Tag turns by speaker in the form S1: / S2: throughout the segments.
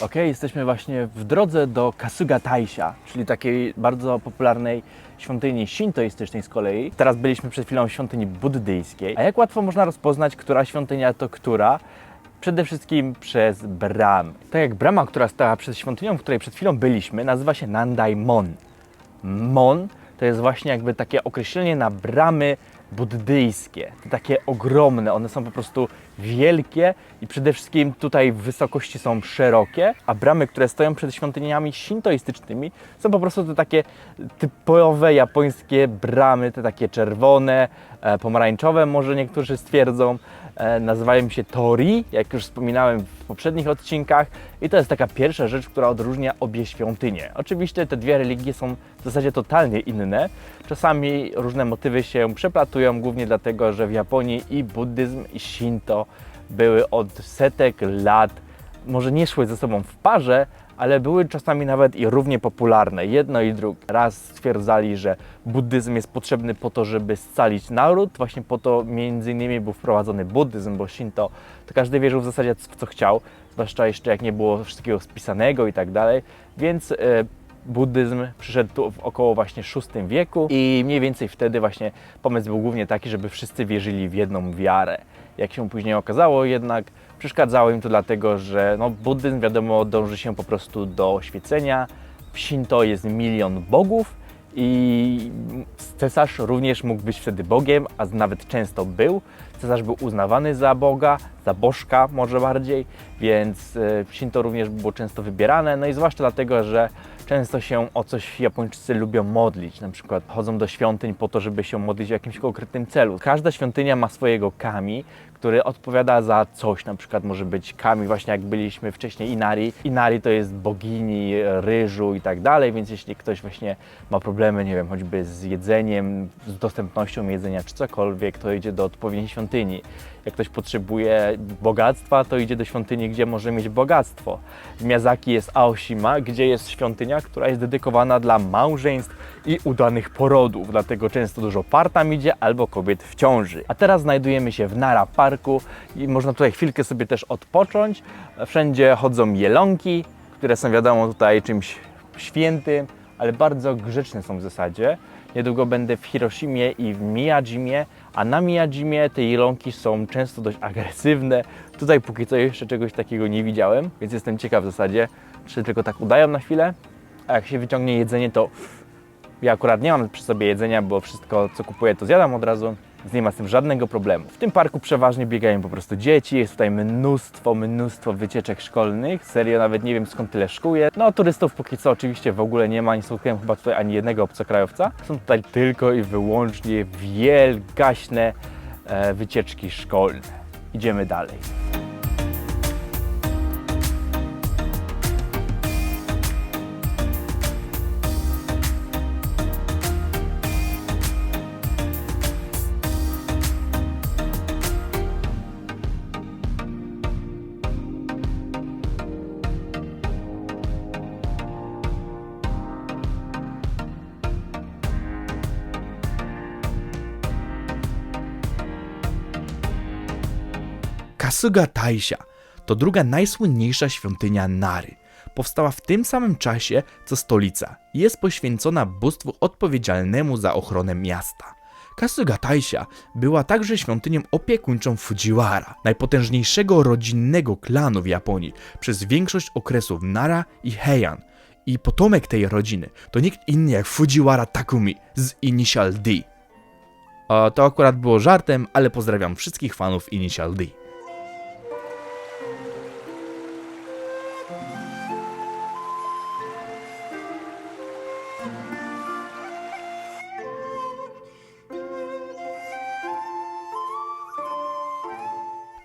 S1: Ok, jesteśmy właśnie w drodze do Kasuga Taisha, czyli takiej bardzo popularnej świątyni shintoistycznej z kolei. Teraz byliśmy przed chwilą w świątyni buddyjskiej. A jak łatwo można rozpoznać, która świątynia to która? Przede wszystkim przez bram. Tak jak brama, która stała przed świątynią, w której przed chwilą byliśmy, nazywa się Nandai Mon. Mon to jest właśnie jakby takie określenie na bramy buddyjskie. Te takie ogromne, one są po prostu wielkie i przede wszystkim tutaj wysokości są szerokie, a bramy, które stoją przed świątyniami shintoistycznymi są po prostu te takie typowe japońskie bramy, te takie czerwone, e, pomarańczowe może niektórzy stwierdzą. E, nazywają się tori, jak już wspominałem w poprzednich odcinkach i to jest taka pierwsza rzecz, która odróżnia obie świątynie. Oczywiście te dwie religie są w zasadzie totalnie inne. Czasami różne motywy się przeplatują, głównie dlatego, że w Japonii i buddyzm i shinto były od setek lat, może nie szły ze sobą w parze, ale były czasami nawet i równie popularne, jedno i drugie. Raz stwierdzali, że buddyzm jest potrzebny po to, żeby scalić naród, właśnie po to między innymi był wprowadzony buddyzm, bo Shinto to każdy wierzył w zasadzie w co chciał, zwłaszcza jeszcze jak nie było wszystkiego spisanego i tak dalej, więc e, buddyzm przyszedł tu w około właśnie VI wieku i mniej więcej wtedy właśnie pomysł był głównie taki, żeby wszyscy wierzyli w jedną wiarę. Jak się później okazało jednak przeszkadzało im to dlatego, że no, buddyzm wiadomo dąży się po prostu do oświecenia, w Shinto jest milion bogów i cesarz również mógł być wtedy Bogiem, a nawet często był. Cesarz był uznawany za Boga, za bożka może bardziej, więc e, Shinto również było często wybierane, no i zwłaszcza dlatego, że często się o coś Japończycy lubią modlić, na przykład chodzą do świątyń po to, żeby się modlić w jakimś konkretnym celu. Każda świątynia ma swojego kami, który odpowiada za coś, na przykład może być kami, właśnie jak byliśmy wcześniej Inari. Inari to jest bogini ryżu i tak dalej, więc jeśli ktoś właśnie ma problemy, nie wiem, choćby z jedzeniem, z dostępnością jedzenia czy cokolwiek, to idzie do odpowiedniej świątyni. Jak ktoś potrzebuje bogactwa, to idzie do świątyni, gdzie może mieć bogactwo. W Miyazaki jest Aoshima, gdzie jest świątynia, która jest dedykowana dla małżeństw i udanych porodów, dlatego często dużo par tam idzie albo kobiet w ciąży. A teraz znajdujemy się w Nara Parku i można tutaj chwilkę sobie też odpocząć. Wszędzie chodzą jelonki, które są wiadomo tutaj czymś świętym, ale bardzo grzeczne są w zasadzie. Niedługo będę w Hiroshimie i w Miyajimie, a na Miyajimie te jelonki są często dość agresywne. Tutaj póki co jeszcze czegoś takiego nie widziałem, więc jestem ciekaw w zasadzie, czy tylko tak udają na chwilę, a jak się wyciągnie jedzenie, to ja akurat nie mam przy sobie jedzenia, bo wszystko co kupuję to zjadam od razu, więc nie ma z tym żadnego problemu. W tym parku przeważnie biegają po prostu dzieci, jest tutaj mnóstwo, mnóstwo wycieczek szkolnych. Serio nawet nie wiem skąd tyle szkół jest. No turystów póki co oczywiście w ogóle nie ma, nie spotkałem chyba tutaj ani jednego obcokrajowca. Są tutaj tylko i wyłącznie wielgaśne e, wycieczki szkolne. Idziemy dalej.
S2: Kasuga Taisha to druga najsłynniejsza świątynia Nary. Powstała w tym samym czasie co stolica i jest poświęcona bóstwu odpowiedzialnemu za ochronę miasta. Kasuga Taisha była także świątynią opiekuńczą Fujiwara, najpotężniejszego rodzinnego klanu w Japonii przez większość okresów Nara i Heian. I potomek tej rodziny to nikt inny jak Fujiwara Takumi z Initial D. O, to akurat było żartem, ale pozdrawiam wszystkich fanów Initial D.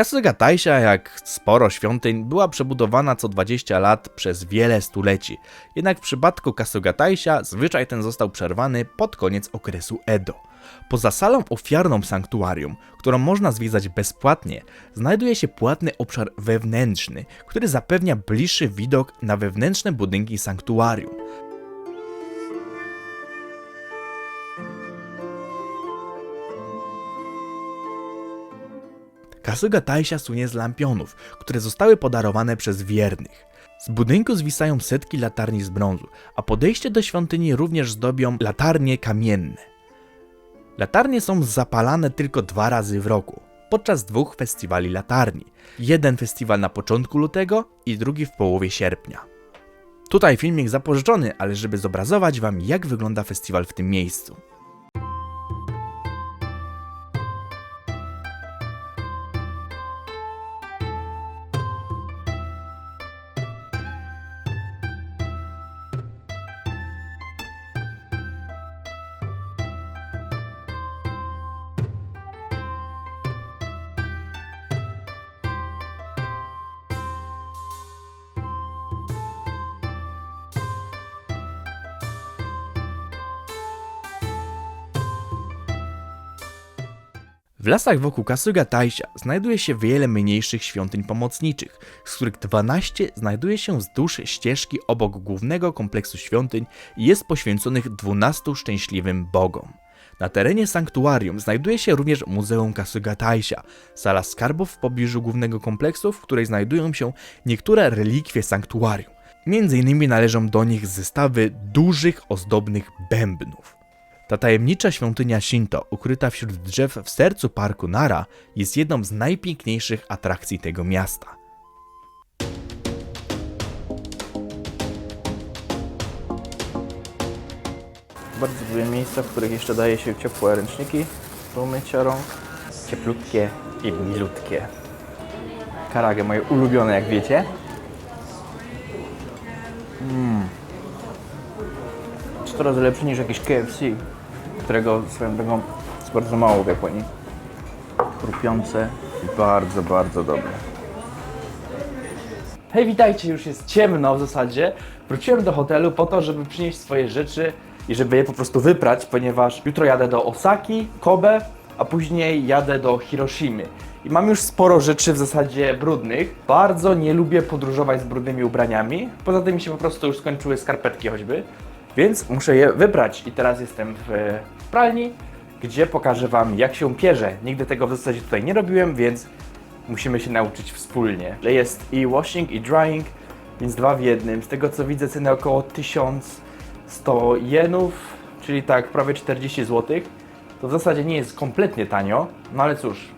S2: Kasuga Taisha, jak sporo świątyń, była przebudowana co 20 lat przez wiele stuleci. Jednak w przypadku Kasuga Taisha zwyczaj ten został przerwany pod koniec okresu Edo. Poza salą ofiarną sanktuarium, którą można zwiedzać bezpłatnie, znajduje się płatny obszar wewnętrzny, który zapewnia bliższy widok na wewnętrzne budynki sanktuarium. Kasuga Taisha słynie z lampionów, które zostały podarowane przez wiernych. Z budynku zwisają setki latarni z brązu, a podejście do świątyni również zdobią latarnie kamienne. Latarnie są zapalane tylko dwa razy w roku, podczas dwóch festiwali latarni. Jeden festiwal na początku lutego i drugi w połowie sierpnia. Tutaj filmik zapożyczony, ale żeby zobrazować wam jak wygląda festiwal w tym miejscu. W lasach wokół Kasuga Taisha znajduje się wiele mniejszych świątyń pomocniczych, z których 12 znajduje się wzdłuż ścieżki obok głównego kompleksu świątyń i jest poświęconych 12 szczęśliwym bogom. Na terenie sanktuarium znajduje się również Muzeum Kasuga Taisha, sala skarbów w pobliżu głównego kompleksu, w której znajdują się niektóre relikwie sanktuarium. Między innymi należą do nich zestawy dużych, ozdobnych bębnów. Ta tajemnicza świątynia Shinto, ukryta wśród drzew w sercu parku Nara, jest jedną z najpiękniejszych atrakcji tego miasta.
S1: Bardzo lubię miejsca, w których jeszcze daje się ciepłe ręczniki do mycia rąk. Cieplutkie i milutkie. Karage moje ulubione, jak wiecie. Mmm. Cztery razy lepszy niż jakiś KFC, którego swoją drogą jest bardzo mało w Japonii. Chrupiące i bardzo, bardzo dobre. Hej, witajcie, już jest ciemno w zasadzie. Wróciłem do hotelu po to, żeby przynieść swoje rzeczy i żeby je po prostu wyprać, ponieważ jutro jadę do Osaki, Kobe, a później jadę do Hiroshimy. I mam już sporo rzeczy w zasadzie brudnych. Bardzo nie lubię podróżować z brudnymi ubraniami. Poza tym mi się po prostu już skończyły skarpetki choćby, więc muszę je wybrać. I teraz jestem w pralni, gdzie pokażę Wam jak się pierze. Nigdy tego w zasadzie tutaj nie robiłem, więc musimy się nauczyć wspólnie. Jest i washing, i drying, więc dwa w jednym. Z tego co widzę, ceny około 1100 jenów, czyli tak prawie 40 zł. To w zasadzie nie jest kompletnie tanio, no ale cóż,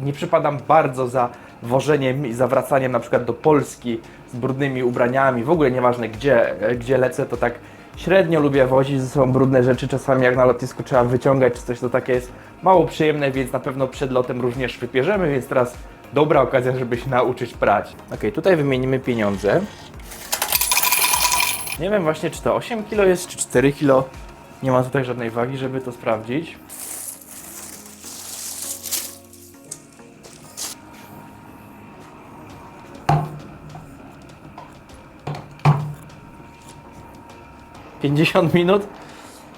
S1: nie przypadam bardzo za wożeniem i zawracaniem na przykład do Polski z brudnymi ubraniami, w ogóle nieważne gdzie, gdzie lecę, to tak średnio lubię wozić ze sobą brudne rzeczy, czasami jak na lotnisku trzeba wyciągać czy coś, to takie jest mało przyjemne, więc na pewno przed lotem również wypierzemy, więc teraz dobra okazja, żeby się nauczyć prać. Ok, tutaj wymienimy pieniądze. Nie wiem właśnie, czy to 8 kg jest, czy 4 kg. Nie ma tutaj żadnej wagi, żeby to sprawdzić. 50 minut,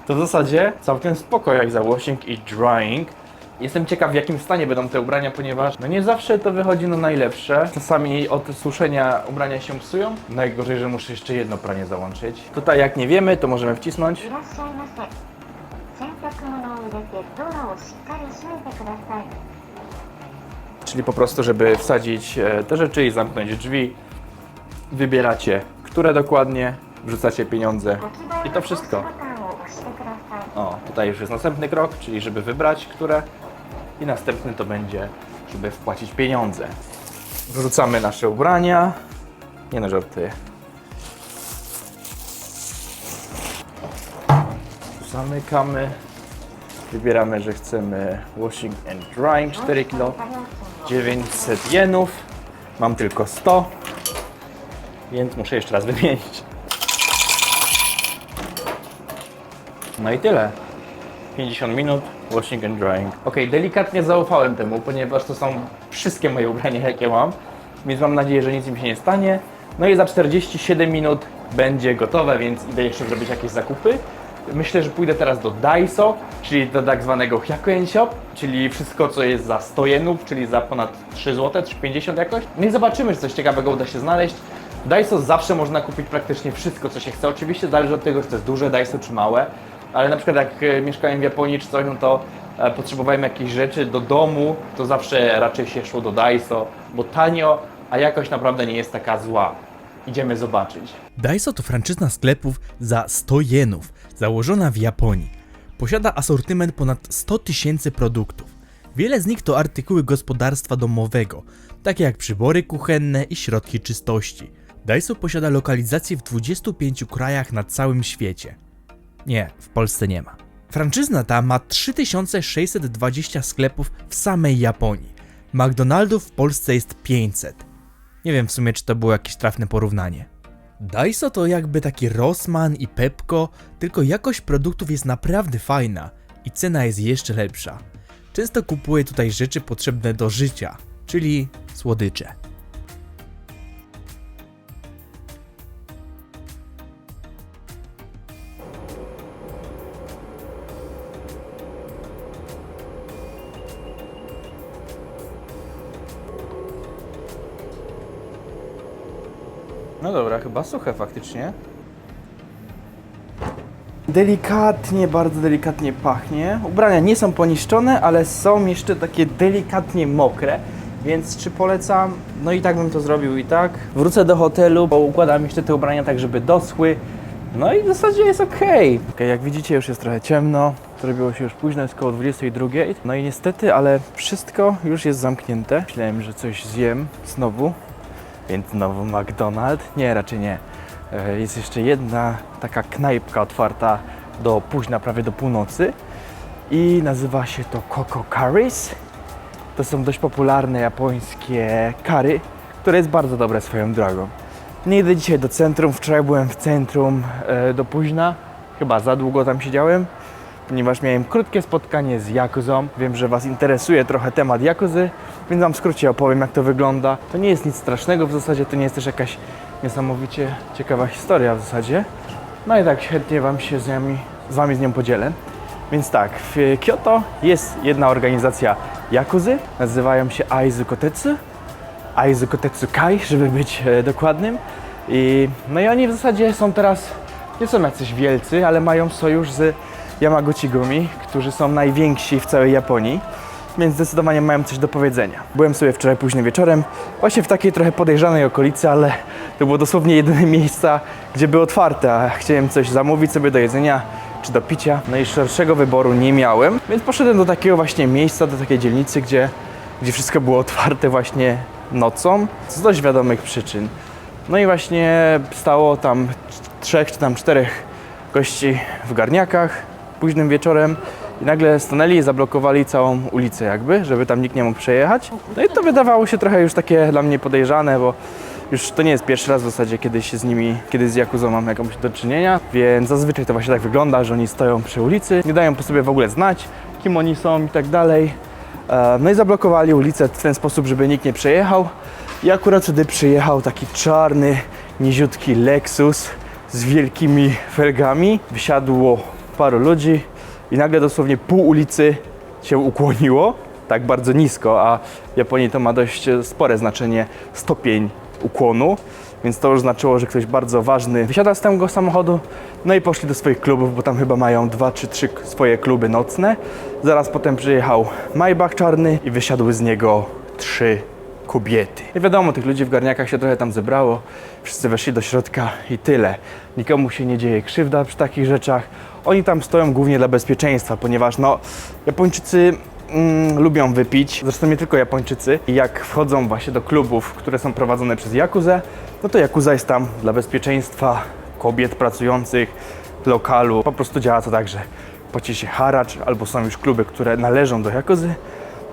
S1: to w zasadzie całkiem spoko jak zagłośnik i drying. Jestem ciekaw w jakim stanie będą te ubrania, ponieważ no nie zawsze to wychodzi na najlepsze. Czasami od suszenia ubrania się psują. Najgorzej, że muszę jeszcze jedno pranie załączyć. Tutaj jak nie wiemy, to możemy wcisnąć. Czyli po prostu, żeby wsadzić e, te rzeczy i zamknąć drzwi, wybieracie, które dokładnie,
S3: wrzuca się pieniądze
S1: i to wszystko. O, tutaj już jest następny krok, czyli żeby wybrać, które i następny to będzie, żeby wpłacić pieniądze. Wrzucamy nasze ubrania. Nie no, żartuję. Zamykamy. Wybieramy, że chcemy washing and drying 4 kg, 900 jenów. Mam tylko 100, więc muszę jeszcze raz wymienić. No i tyle. 50 minut, washing and drying. Ok, delikatnie zaufałem temu, ponieważ to są wszystkie moje ubrania, jakie mam, więc mam nadzieję, że nic im się nie stanie. No i za 47 minut będzie gotowe, więc idę jeszcze zrobić jakieś zakupy. Myślę, że pójdę teraz do Daiso, czyli do tak zwanego Hyakuen Shop, czyli wszystko, co jest za 100 jenów, czyli za ponad 3 zł, czy 50 jakoś. No i zobaczymy, czy coś ciekawego uda się znaleźć. W Daiso zawsze można kupić praktycznie wszystko, co się chce. Oczywiście zależy od tego, czy to jest duże Daiso, czy małe. Ale na przykład jak e, mieszkałem w Japonii czy coś, no to e, potrzebowałem jakichś rzeczy do domu, to zawsze raczej się szło do Daiso, bo tanio, a jakość naprawdę nie jest taka zła. Idziemy zobaczyć.
S2: Daiso to franczyzna sklepów za 100 jenów, założona w Japonii. Posiada asortyment ponad 100 tysięcy produktów. Wiele z nich to artykuły gospodarstwa domowego, takie jak przybory kuchenne i środki czystości. Daiso posiada lokalizacje w 25 krajach na całym świecie. Nie, w Polsce nie ma. Franczyzna ta ma 3620 sklepów w samej Japonii. McDonaldów w Polsce jest 500. Nie wiem w sumie, czy to było jakieś trafne porównanie. Daiso to jakby taki Rossmann i Pepko, tylko jakość produktów jest naprawdę fajna i cena jest jeszcze lepsza. Często kupuję tutaj rzeczy potrzebne do życia, czyli słodycze.
S1: Suche faktycznie. Delikatnie, bardzo delikatnie pachnie. Ubrania nie są poniszczone, ale są jeszcze takie delikatnie mokre. Więc czy polecam? No i tak bym to zrobił i tak. Wrócę do hotelu, bo układam jeszcze te ubrania tak, żeby doschły. No i w zasadzie jest ok. okay jak widzicie, już jest trochę ciemno. Zrobiło się już późno, jest około 22. No i niestety, ale wszystko już jest zamknięte. Myślałem, że coś zjem znowu, więc znowu McDonald's. Nie, raczej nie. E, Jest jeszcze jedna taka knajpka otwarta do późna, prawie do północy i nazywa się to Coco Curries. To są dość popularne japońskie kary, które jest bardzo dobre swoją drogą. Nie idę dzisiaj do centrum, wczoraj byłem w centrum e, do późna, chyba za długo tam siedziałem, ponieważ miałem krótkie spotkanie z Jakuzą. Wiem, że Was interesuje trochę temat Jakuzy, więc Wam w skrócie opowiem jak to wygląda. To nie jest nic strasznego w zasadzie, to nie jest też jakaś niesamowicie ciekawa historia w zasadzie. No i tak chętnie Wam się z, nami, z Wami z nią podzielę. Więc tak, w Kyoto jest jedna organizacja Jakuzy, nazywają się Aizu Kotetsu. Aizu Kotetsu Kai, żeby być e, dokładnym. I, no i oni w zasadzie są teraz, nie są jacyś wielcy, ale mają sojusz z Yamaguchi Gumi, którzy są najwięksi w całej Japonii, więc zdecydowanie mają coś do powiedzenia. Byłem sobie wczoraj późnym wieczorem, właśnie w takiej trochę podejrzanej okolicy, ale to było dosłownie jedyne miejsca, gdzie były otwarte, a chciałem coś zamówić sobie do jedzenia czy do picia, no i szerszego wyboru nie miałem, więc poszedłem do takiego właśnie miejsca, do takiej dzielnicy, gdzie, gdzie wszystko było otwarte właśnie nocą, z dość wiadomych przyczyn. No i właśnie stało tam trzech czy tam czterech gości w garniakach późnym wieczorem i nagle stanęli i zablokowali całą ulicę jakby, żeby tam nikt nie mógł przejechać. No i to wydawało się trochę już takie dla mnie podejrzane, bo już to nie jest pierwszy raz w zasadzie, kiedy się z nimi, kiedy z Jakuzą mam jakąś do czynienia, więc zazwyczaj to właśnie tak wygląda, że oni stoją przy ulicy, nie dają po sobie w ogóle znać, kim oni są i tak dalej. E, No i zablokowali ulicę w ten sposób, żeby nikt nie przejechał. I akurat wtedy przyjechał taki czarny, niziutki Lexus z wielkimi felgami. Wysiadło paru ludzi i nagle dosłownie pół ulicy się ukłoniło, tak bardzo nisko, a w Japonii to ma dość e, spore znaczenie stopień ukłonu, więc to już znaczyło, że ktoś bardzo ważny wysiada z tego samochodu, no i poszli do swoich klubów, bo tam chyba mają dwa czy trzy swoje kluby nocne. Zaraz potem przyjechał Maybach czarny i wysiadły z niego trzy kobiety. I wiadomo, tych ludzi w garniakach się trochę tam zebrało, wszyscy weszli do środka i tyle. Nikomu się nie dzieje krzywda przy takich rzeczach. Oni tam stoją głównie dla bezpieczeństwa, ponieważ no, Japończycy mm, lubią wypić, zresztą nie tylko Japończycy. I jak wchodzą właśnie do klubów, które są prowadzone przez Jakuzę, no to Jakuza jest tam dla bezpieczeństwa kobiet pracujących, lokalu. Po prostu działa to tak, że płaci się haracz, albo są już kluby, które należą do Jakuzy,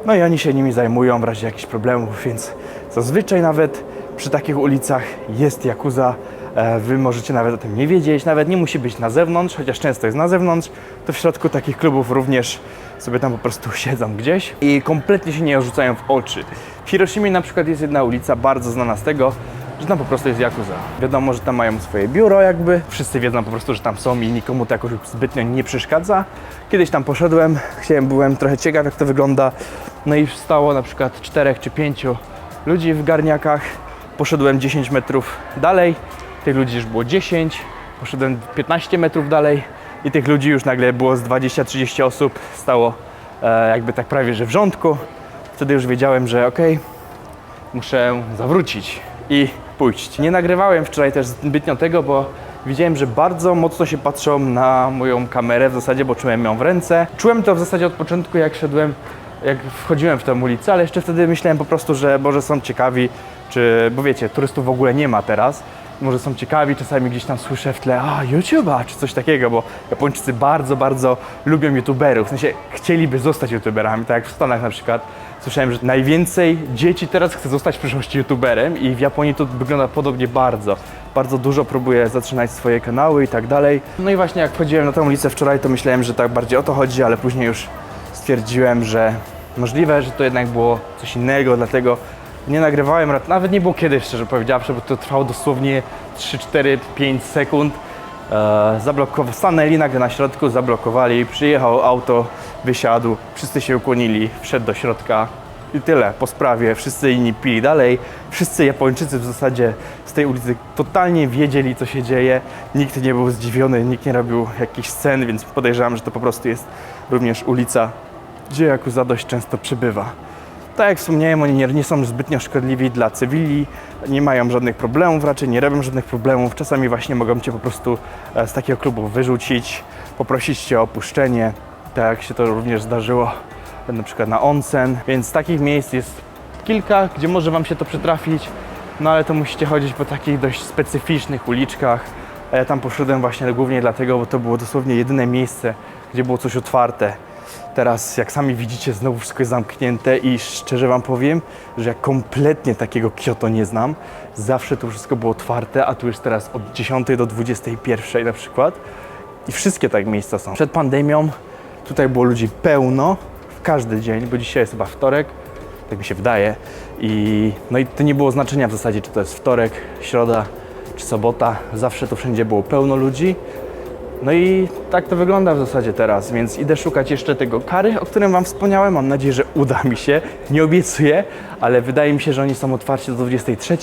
S1: no i oni się nimi zajmują w razie jakichś problemów, więc zazwyczaj nawet przy takich ulicach jest Jakuza. E, Wy możecie nawet o tym nie wiedzieć, nawet nie musi być na zewnątrz, chociaż często jest na zewnątrz, to w środku takich klubów również sobie tam po prostu siedzą gdzieś i kompletnie się nie rzucają w oczy. W Hiroshimie na przykład jest jedna ulica bardzo znana z tego, że tam po prostu jest Yakuza. Wiadomo, że tam mają swoje biuro jakby, wszyscy wiedzą po prostu, że tam są i nikomu to jakoś zbytnio nie przeszkadza. Kiedyś tam poszedłem, chciałem, byłem trochę ciekaw jak to wygląda, no i stało na przykład czterech czy pięciu ludzi w garniakach. Poszedłem 10 metrów dalej, tych ludzi już było 10, poszedłem 15 metrów dalej i tych ludzi już nagle było z 20-30 osób, stało e, jakby tak prawie, że w rządku. Wtedy już wiedziałem, że okej, muszę zawrócić. I pójść. Nie nagrywałem wczoraj też zbytnio tego, bo widziałem, że bardzo mocno się patrzą na moją kamerę w zasadzie, bo czułem ją w ręce. Czułem to w zasadzie od początku, jak szedłem, jak wchodziłem w tę ulicę, ale jeszcze wtedy myślałem po prostu, że może są ciekawi, czy, bo wiecie, turystów w ogóle nie ma teraz. Może są ciekawi, czasami gdzieś tam słyszę w tle, a YouTube'a, czy coś takiego, bo Japończycy bardzo, bardzo lubią YouTuberów. W sensie chcieliby zostać YouTuberami, tak jak w Stanach na przykład. Słyszałem, że najwięcej dzieci teraz chce zostać w przyszłości YouTuberem i w Japonii to wygląda podobnie bardzo. Bardzo dużo próbuje zaczynać swoje kanały i tak dalej. No i właśnie jak wchodziłem na tę ulicę wczoraj, to myślałem, że tak bardziej o to chodzi, ale później już stwierdziłem, że możliwe, że to jednak było coś innego, dlatego nie nagrywałem, nawet nie było kiedy, szczerze powiedziawszy, bo to trwało dosłownie 3, 4, 5 sekund. E, stanęli nagle na środku, zablokowali, przyjechało auto, wysiadł, wszyscy się ukłonili, wszedł do środka i tyle po sprawie. Wszyscy inni pili dalej. Wszyscy Japończycy w zasadzie z tej ulicy totalnie wiedzieli, co się dzieje. Nikt nie był zdziwiony, nikt nie robił jakichś scen, więc podejrzewam, że to po prostu jest również ulica, gdzie Yakuza dość często przybywa. Tak jak wspomniałem, oni nie, nie są zbytnio szkodliwi dla cywili, nie mają żadnych problemów, raczej nie robią żadnych problemów. Czasami właśnie mogą cię po prostu e, z takiego klubu wyrzucić, poprosić cię o opuszczenie, tak jak się to również zdarzyło na przykład na onsen. Więc takich miejsc jest kilka, gdzie może wam się to przytrafić, no ale to musicie chodzić po takich dość specyficznych uliczkach. Ja tam poszedłem właśnie głównie dlatego, bo to było dosłownie jedyne miejsce, gdzie było coś otwarte. Teraz, jak sami widzicie, znowu wszystko jest zamknięte i szczerze Wam powiem, że ja kompletnie takiego Kyoto nie znam. Zawsze to wszystko było otwarte, a tu już teraz od 10 do 21 na przykład. I wszystkie tak miejsca są. Przed pandemią tutaj było ludzi pełno, w każdy dzień, bo dzisiaj jest chyba wtorek, tak mi się wydaje. I, no i to nie było znaczenia w zasadzie, czy to jest wtorek, środa, czy sobota. Zawsze to wszędzie było pełno ludzi. No i tak to wygląda w zasadzie teraz, więc idę szukać jeszcze tego kary, o którym Wam wspomniałem. Mam nadzieję, że uda mi się. Nie obiecuję, ale wydaje mi się, że oni są otwarci do 23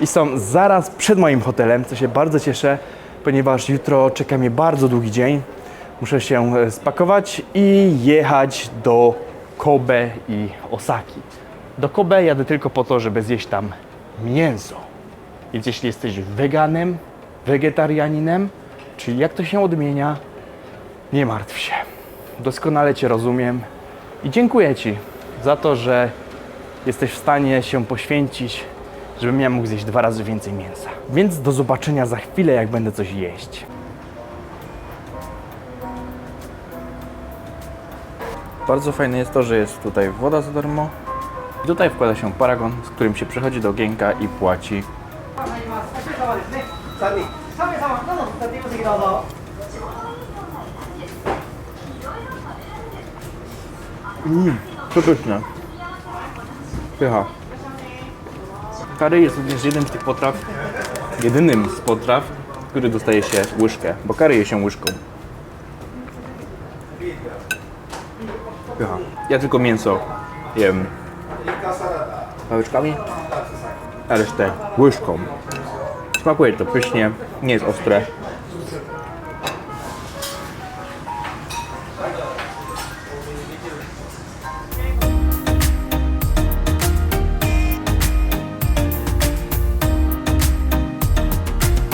S1: i są zaraz przed moim hotelem, co się bardzo cieszę, ponieważ jutro czeka mnie bardzo długi dzień. Muszę się e, spakować i jechać do Kobe i Osaki. Do Kobe jadę tylko po to, żeby zjeść tam mięso. Więc jeśli jesteś weganem, wegetarianinem, Czyli jak to się odmienia, nie martw się. Doskonale Cię rozumiem i dziękuję Ci za to, że jesteś w stanie się poświęcić, żebym ja mógł zjeść dwa razy więcej mięsa. Więc do zobaczenia za chwilę, jak będę coś jeść. Bardzo fajne jest to, że jest tutaj woda za darmo. I tutaj wkłada się paragon, z którym się przychodzi do ogienka i płaci.
S4: 길어서. 음, mm,
S1: przepyszne. Pycha. Curry jest również jednym z tych potraw, jedynym z potraw, który dostaje się łyżkę, bo curry je się łyżką. Pycha. Ja tylko mięso jem pałeczkami, a resztę łyżką. Smakuje to pysznie, nie jest ostre,